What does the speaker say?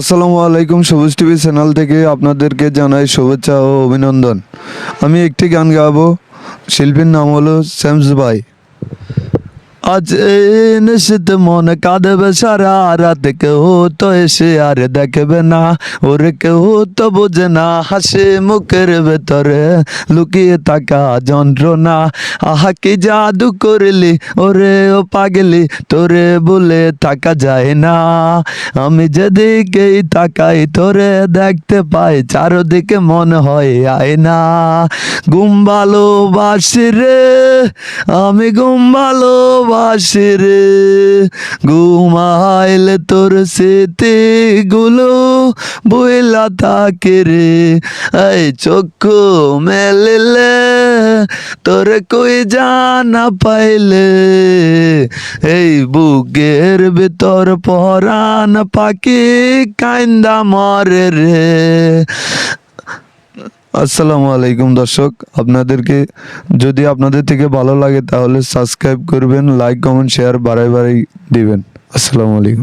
আসসালামু আলাইকুম সবুজ টিভি চ্যানেল থেকে আপনাদেরকে জানাই শুভেচ্ছা ও অভিনন্দন। আমি একটি গান গাবো। শিল্পীর নাম হলো শ্যামস ভাই। আজ নিশ্চিত মন কাঁদবে সারা রাত। কেউ তো এসে আর দেখবে না, ওরে কেউ তো বোঝে না। হাসি মুখের ভেতরে লুকিয়ে থাকা যন্ত্রণা। আহা, কি জাদু করলি? ওরে ও পাগলি, তোরে বলে থাকা যায় না। আমি যেদিকেই তাকাই, তোরে দেখতে পাই, চারদিকে মনে হয় আয় না ঘুম ভালোবাসি রে, আমি ঘুম ভালোবাসি রে ঘুমাইলে তোর সেতে গুলো, বইলা থাকে রে। এই চক্ষু মেলিলে তোর কই জানা পাইলে? এই বুকের ভিতর পরান পাখি কাইন্দা মরে রে। আসসালামু আলাইকুম দর্শক, আপনাদেরকে যদি আপনাদের থেকে ভালো লাগে তাহলে সাবস্ক্রাইব করবেন, লাইক, কমেন্ট, শেয়ার বাড়াই বাড়াই দিবেন। আসসালামু আলাইকুম।